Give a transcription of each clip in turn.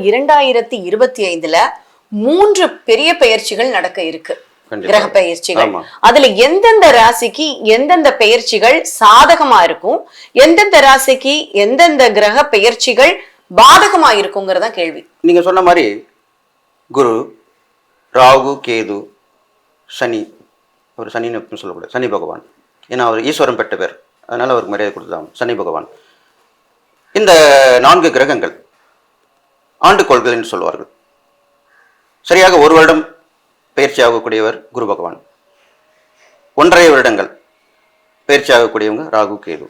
இரண்டாயிரத்தி இருபத்தி ஐந்துல மூன்று பெரிய பெயர்ச்சிகள் நடக்க இருக்கு. கிரக பெயர்ச்சிகள். அதுல எந்தெந்த ராசிக்கு எந்தெந்த பெயர்ச்சிகள் சாதகமா இருக்கும் எந்தெந்த ராசிக்கு எந்தெந்த கிரக பெயர்ச்சிகள் பாதகமா இருக்குங்கிறதா கேள்வி. நீங்க சொன்ன மாதிரி குரு ராகு கேது சனி அவர் எப்பவும் சொல்லக்கூடாது. சனி பகவான். ஏன்னா அவர் ஈஸ்வரன் பெற்ற பேர். அதனால அவருக்கு மரியாதை கொடுத்தான் சனி பகவான். இந்த நான்கு கிரகங்கள் ஆண்டுகோள்கள் என்று சொல்வார்கள். சரியாக ஒரு வருடம் பயிற்சியாகக்கூடியவர் குரு பகவான். ஒன்றரை வருடங்கள் பயிற்சியாகக்கூடியவங்க ராகு கேது.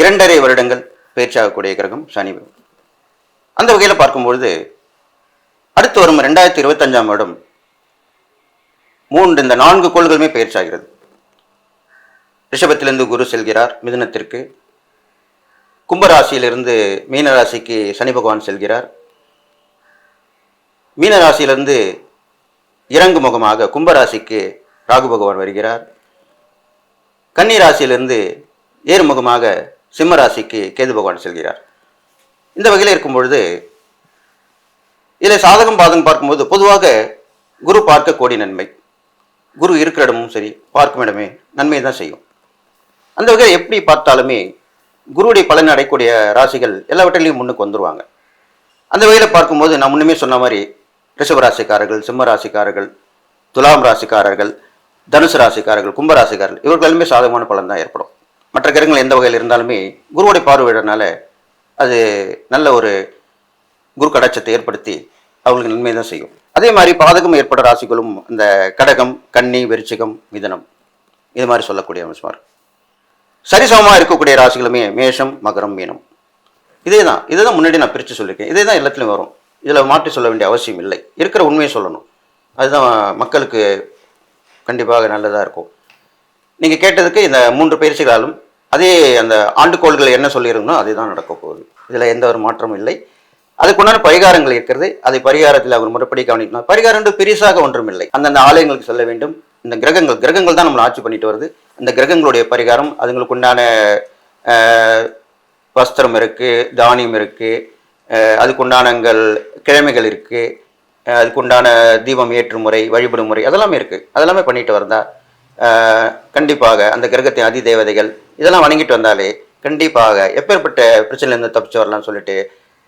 இரண்டரை வருடங்கள் பயிற்சியாகக்கூடிய கிரகம் சனி அந்த வகையில் பார்க்கும்பொழுது அடுத்து வரும் ரெண்டாயிரத்தி இருபத்தஞ்சாம் வருடம் மூன்று இந்த நான்கு கோள்களுமே பயிற்சியாகிறது ரிஷபத்திலிருந்து குரு செல்கிறார் மிதுனத்திற்கு. கும்பராசியிலிருந்து மீனராசிக்கு சனி பகவான் செல்கிறார். மீனராசியிலிருந்து இறங்கு முகமாக கும்பராசிக்கு ராகு பகவான் வருகிறார். கன்னி ராசியிலிருந்து ஏறுமுகமாக சிம்ம ராசிக்கு கேது பகவான் செல்கிறார். இந்த வகையில் இருக்கும் பொழுது இதில் சாதகம் பாதகம் பார்க்கும்போது பொதுவாக குரு பார்க்க கோடி நன்மை. குரு இருக்கிற இடமும் சரி பார்க்கும் இடமே நன்மை தான் செய்யும். அந்த வகையில் எப்படி பார்த்தாலுமே குருவுடைய பலன் அடையக்கூடிய ராசிகள் எல்லாவற்றிலையும் முன்னுக்கு வந்துருவாங்க. அந்த வகையில் பார்க்கும்போது நான் முன்னுமே சொன்ன மாதிரி ரிஷபராசிக்காரர்கள் சிம்ம ராசிக்காரர்கள் துலாம் ராசிக்காரர்கள் தனுசு ராசிக்காரர்கள் கும்பராசிக்காரர்கள் இவர்களுமே சாதகமான பலன் தான் ஏற்படும். மற்ற கிரகங்கள் எந்த வகையில் இருந்தாலுமே குருவோடைய பார்வையிடனால அது நல்ல ஒரு குரு கடாட்சத்தை ஏற்படுத்தி அவங்களுக்கு நன்மை தான் செய்யும். அதே மாதிரி பாதகம் ஏற்பட ராசிகளும் இந்த கடகம் கன்னி வெறிச்சகம் மிதனம் இது மாதிரி சொல்லக்கூடிய அம்சமாக சரிசமமாக இருக்கக்கூடிய ராசிகளுமே மேஷம் மகரம் மீனம். இதே தான் இதை தான் முன்னாடி நான் பிரித்து சொல்லியிருக்கேன். இதே தான் எல்லாத்துலையும் வரும். இதில் மாற்றி சொல்ல வேண்டிய அவசியம் இல்லை. இருக்கிற உண்மையை சொல்லணும். அதுதான் மக்களுக்கு கண்டிப்பாக நல்லதாக இருக்கும். நீங்கள் கேட்டதுக்கு இந்த மூன்று பயிற்சிகளாலும் அதே அந்த ஆண்டுகோள்கள் என்ன சொல்லியிருந்தோ அதே தான் நடக்க போகுது. இதில் எந்த ஒரு மாற்றமும் இல்லை. அதுக்குண்டான பரிகாரங்கள் இருக்கிறது. அதை பரிகாரத்தில் அவர் முறைப்படி கவனிக்கணும். பரிகாரம் பெரிசாக ஒன்றும் இல்லை. அந்தந்த ஆலயங்களுக்கு செல்ல வேண்டும். இந்த கிரகங்கள் கிரகங்கள் தான் நம்மளை ஆட்சி பண்ணிட்டு வருது. இந்த கிரகங்களுடைய பரிகாரம் அதுங்களுக்கு உண்டான வஸ்திரம் இருக்குது தானியம் இருக்குது அதுக்குண்டானங்கள் கிழமைகள் இருக்குது அதுக்குண்டான தீபம் ஏற்றும் முறை வழிபடும் முறை அதெல்லாமே இருக்குது அதெல்லாமே பண்ணிட்டு வந்தா கண்டிப்பாக அந்த கிரகத்தின் அதி தேவதைகள் இதெல்லாம் வணங்கிட்டு வந்தாலே கண்டிப்பாக எப்பேற்பட்ட பிரச்சனையிலேருந்து தப்பிச்சு வரலாம்னு சொல்லிட்டு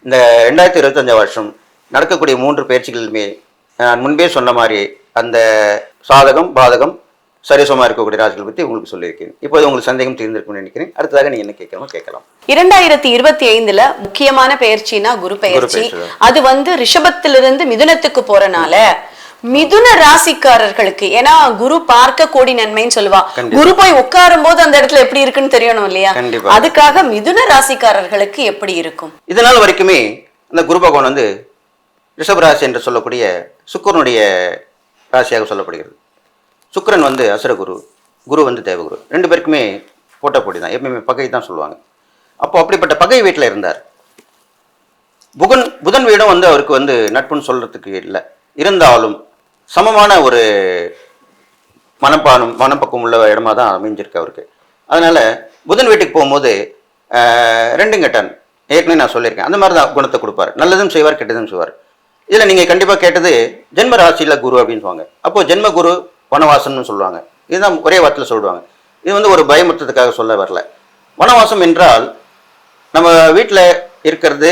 இந்த ரெண்டாயிரத்தி இருபத்தஞ்சாம் வருஷம் நடக்கக்கூடிய மூன்று பயிற்சிகளுமே நான் முன்பே சொன்ன மாதிரி அந்த சாதகம் பாதகம் சரிசமமாக இருக்கக்கூடிய ராசிகள் பற்றி உங்களுக்கு சொல்லியிருக்கேன். இப்போது உங்களுக்கு சந்தேகம் தீர்ந்திருக்கும்னு நினைக்கிறேன். அடுத்ததாக நீங்கள் என்ன கேட்கணுமோ கேட்கலாம். இரண்டாயிரத்தி இருபத்தி ஐந்துல முக்கியமான பெயர்ச்சினா குரு தான். அது வந்து ரிஷபத்திலிருந்து மிதுனத்துக்கு போறனால மிதுன ராசிக்காரர்களுக்கு ஏன்னா குரு பார்க்க கோடி நன்மைன்னு சொல்லுவா. குரு போய் உட்காரும் போது அந்த இடத்துல எப்படி இருக்குன்னு தெரியணும் இல்லையா. அதுக்காக மிதுன ராசிக்காரர்களுக்கு எப்படி இருக்கும்? இதனால் வரைக்குமே அந்த குரு பகவான் வந்து ரிஷபராசி என்று சொல்லக்கூடிய சுக்கிரனுடைய ராசியாக சொல்லப்படுகிறது. சுக்கரன் வந்து அசுரகுரு குரு வந்து தேவகுரு. ரெண்டு பேருக்குமே போட்ட போட்டி தான். எப்பயுமே பகை தான் சொல்லுவாங்க. அப்போ அப்படிப்பட்ட பகை வீட்டில் இருந்தார். புகன் புதன் வீடும் வந்து அவருக்கு வந்து நட்புன்னு சொல்கிறதுக்கு இல்லை. இருந்தாலும் சமமான ஒரு மனப்பானம் மனப்பக்கம் உள்ள இடமா தான் அமைஞ்சிருக்கு அவருக்கு. அதனால் புதன் வீட்டுக்கு போகும்போது ரெண்டும் கெட்டான். ஏற்கனவே நான் சொல்லியிருக்கேன். அந்த மாதிரி தான் குணத்தை கொடுப்பார். நல்லதும் செய்வார் கெட்டதும் செய்வார். இதில் நீங்கள் கண்டிப்பாக கேட்டது ஜென்ம ராசியில் குரு அப்படின்னு சொல்லுவாங்க. அப்போது ஜென்ம குரு வனவாசம்னு சொல்லுவாங்க. இதுதான் ஒரே வார்த்தையில் சொல்லுவாங்க. இது வந்து ஒரு பயமுறுத்ததுக்காக சொல்ல வரல. வனவாசம் என்றால் நம்ம வீட்டில் இருக்கிறது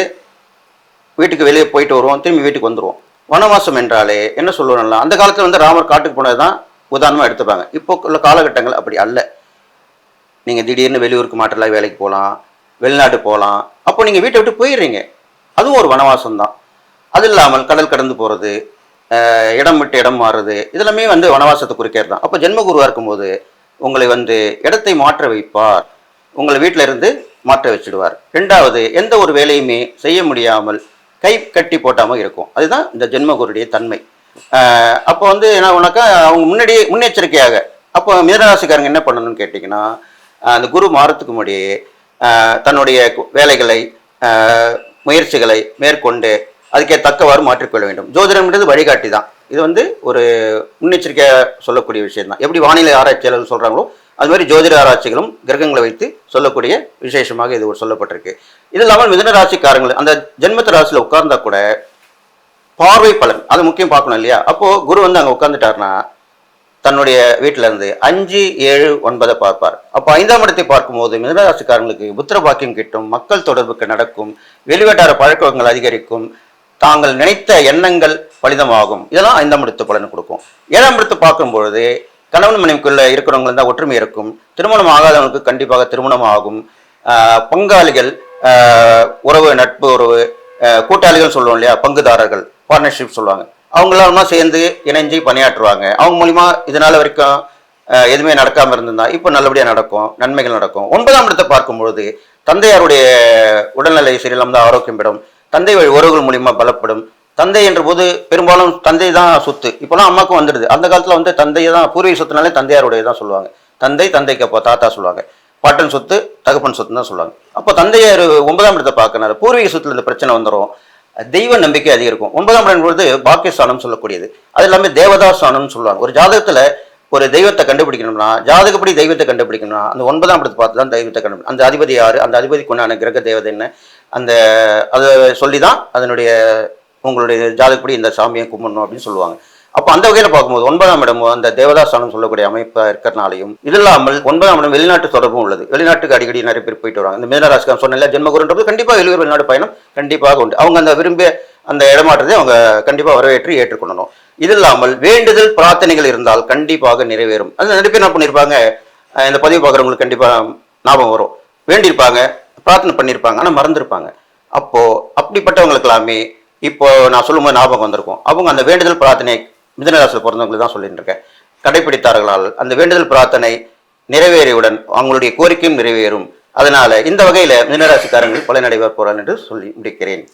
வீட்டுக்கு வெளியே போயிட்டு வருவோம் திரும்பி வீட்டுக்கு வந்துடுவோம் வனவாசம் என்றாலே என்ன சொல்லுவோம்னா அந்த காலத்தில் வந்து ராமர் காட்டுக்கு போனது தான் உதாரணமாக எடுத்துப்பாங்க. இப்போ உள்ள காலகட்டங்கள் அப்படி அல்ல. நீங்கள் திடீர்னு வெளியூருக்கு மாற்றலாம் வேலைக்கு போகலாம் வெளிநாட்டு போகலாம் அப்போ நீங்கள் வீட்டை விட்டு போயிடுறீங்க. அதுவும் ஒரு வனவாசம் தான் அது இல்லாமல் கடல் கடந்து போகிறது இடம் விட்டு இடம் மாறுறது இதெல்லாமே வந்து வனவாசத்தை குறிக்கிறது தான். அப்போ ஜென்மகுருவாக இருக்கும்போது உங்களை வந்து இடத்தை மாற்ற வைப்பார். உங்களை வீட்டில் இருந்து மாற்ற வச்சிடுவார். ரெண்டாவது எந்த ஒரு வேலையுமே செய்ய முடியாமல் கை கட்டி போட்டாமல் இருக்கும். அதுதான் இந்த ஜென்மகுருடைய தன்மை. அப்போ வந்து என்ன உனக்கா அவங்க முன்னாடியே முன்னெச்சரிக்கையாக அப்போ மீனராசிக்காரங்க என்ன பண்ணணும்னு கேட்டிங்கன்னா அந்த குரு மாறத்துக்கு முன்னாடியே தன்னுடைய வேலைகளை முயற்சிகளை மேற்கொண்டு அதுக்கே தக்கவாறு மாற்றிக்கொள்ள வேண்டும். ஜோதிடம்ன்றது வழிகாட்டி தான் இது வந்து ஒரு முன்னெச்சரிக்கையாக சொல்லக்கூடிய விஷயம் தான் எப்படி வானிலை ஆராய்ச்சியாளர்கள் சொல்கிறாங்களோ அது மாதிரி ஜோதிட ஆராய்ச்சிகளும் கிரகங்களை வைத்து சொல்லக்கூடிய விசேஷமாக இது ஒரு சொல்லப்பட்டிருக்கு. இது இல்லாமல் மிதுன ராசிக்காரங்கள் அந்த ஜென்மத்த ராசியில் உட்கார்ந்தா கூட பார்வை பலன் அது முக்கியம் பார்க்கணும் இல்லையா? அப்போது குரு வந்து அங்கே உட்காந்துட்டாருன்னா தன்னுடைய வீட்டிலேருந்து அஞ்சு ஏழு ஒன்பதை பார்ப்பார். அப்போ ஐந்தாம் இடத்தை பார்க்கும்போது மிதனராசிக்காரங்களுக்கு புத்திர பாக்கியம் கிட்டும் மக்கள் தொடர்புக்கு நடக்கும் வெளிவட்டார பழக்கங்கள் அதிகரிக்கும் தாங்கள் நினைத்த எண்ணங்கள் பலிதமாகும். இதெல்லாம் ஐந்தாம் இடத்து பலன் கொடுக்கும். ஏழாம் இடத்து பார்க்கும்பொழுது கணவன் மனைவிக்குள்ள இருக்கிறவங்க தான் ஒற்றுமை இருக்கும். திருமணம் ஆகாதவங்களுக்கு கண்டிப்பாக திருமணம் ஆகும். பங்காளிகள் உறவு நட்பு உறவு கூட்டாளிகள் சொல்லுவோம் இல்லையா? பங்குதாரர்கள் பார்ட்னர்ஷிப் சொல்லுவாங்க. அவங்களாம் சேர்ந்து இணைஞ்சு பணியாற்றுவாங்க. அவங்க மூலிமா இதனால வரைக்கும் எதுவுமே நடக்காம இருந்திருந்தா இப்போ நல்லபடியாக நடக்கும் நன்மைகள் நடக்கும். ஒன்பதாம் இடத்தை பார்க்கும் பொழுது தந்தையாருடைய உடல்நிலை சரியில்லாம தான் ஆரோக்கியம் பெறும். தந்தை வழி உறவுகள் மூலியமா பலப்படும். தந்தை என்ற போது பெரும்பாலும் தந்தை தான் சொத்து. இப்போலாம் அம்மாக்கும் வந்துடுது. அந்த காலத்துல வந்து தந்தையை தான் பூர்வீக சொத்துனாலே தந்தையாருடைய தான் சொல்லுவாங்க. தந்தை தந்தைக்கு அப்போ தாத்தா சொல்லுவாங்க. பாட்டன் சொத்து தகப்பன் சொத்துன்னு தான் சொல்லுவாங்க. அப்போ தந்தையார் ஒன்பதாம் இடத்தை பார்க்கனால பூர்வீக சொத்துல இந்த பிரச்சனை வந்துடும் தெய்வ நம்பிக்கை அதிகரிக்கும். ஒன்பதாம் இடம் பொழுது பாக்கியஸ்தானம் சொல்லக்கூடியது. அது எல்லாமே தேவதாஸ்தானம்னு சொல்லுவாங்க. ஒரு ஜாதகத்துல ஒரு தெய்வத்தை கண்டுபிடிக்கணும்னா ஜாதகப்படி தெய்வத்தை கண்டுபிடிக்கணும்னா அந்த ஒன்பதாம் இடத்தை பார்த்து தான் தெய்வத்தை கண்டுபிடி அந்த அதிபதி யாரு? அந்த அதிபதிக்கு உண்டான கிரக தேவதை என்ன? அந்த அதை சொல்லி தான் அதனுடைய உங்களுடைய ஜாதகப்படி இந்த சாமியை கும்பிடணும் அப்படின்னு சொல்லுவாங்க. அப்போ அந்த வகையில் பார்க்கும்போது ஒன்பதாம் இடம் அந்த தேவதாஸ்தானம் சொல்லக்கூடிய அமைப்பாக இருக்கிறனாலையும் இது இல்லாமல் ஒன்பதாம் இடம் வெளிநாட்டு தொடர்பும் உள்ளது. வெளிநாட்டுக்கு அடிக்கடி நிறைய பேர் போயிட்டு வராங்க இந்த மீனராசிக்காரம் சொன்ன ஜென்மகுருன்றது கண்டிப்பாக வெளியூர் வெளிநாடு பயணம் கண்டிப்பாக உண்டு. அவங்க அந்த விரும்பிய அந்த இடமாற்றத்தை அவங்க கண்டிப்பாக வரவேற்று ஏற்றுக்கொள்ளணும். இது இல்லாமல் வேண்டுதல் பிரார்த்தனைகள் இருந்தால் கண்டிப்பாக நிறைவேறும். அது நிறைய பேர் என்ன பண்ணியிருப்பாங்க இந்த பதிவு பார்க்குறவங்களுக்கு கண்டிப்பாக ஞாபகம் வரும். வேண்டியிருப்பாங்க. பிரார்த்தனை பண்ணியிருப்பாங்க ஆனால் மறந்துருப்பாங்க. அப்போது அப்படிப்பட்டவங்களுக்கு எல்லாமே இப்போ நான் சொல்லும்போது ஞாபகம் வந்திருக்கும். அவங்க அந்த வேண்டுதல் பிரார்த்தனை மிதனராசியில் பிறந்தவங்களுக்கு தான் சொல்லிட்டு இருக்கேன் கடைபிடித்தார்களால் அந்த வேண்டுதல் பிரார்த்தனை நிறைவேறியவுடன் அவங்களுடைய கோரிக்கையும் நிறைவேறும். அதனால இந்த வகையில் மிதனராசிக்காரங்கள் பலனடைவார் போறான் என்று சொல்லி முடிக்கிறேன்.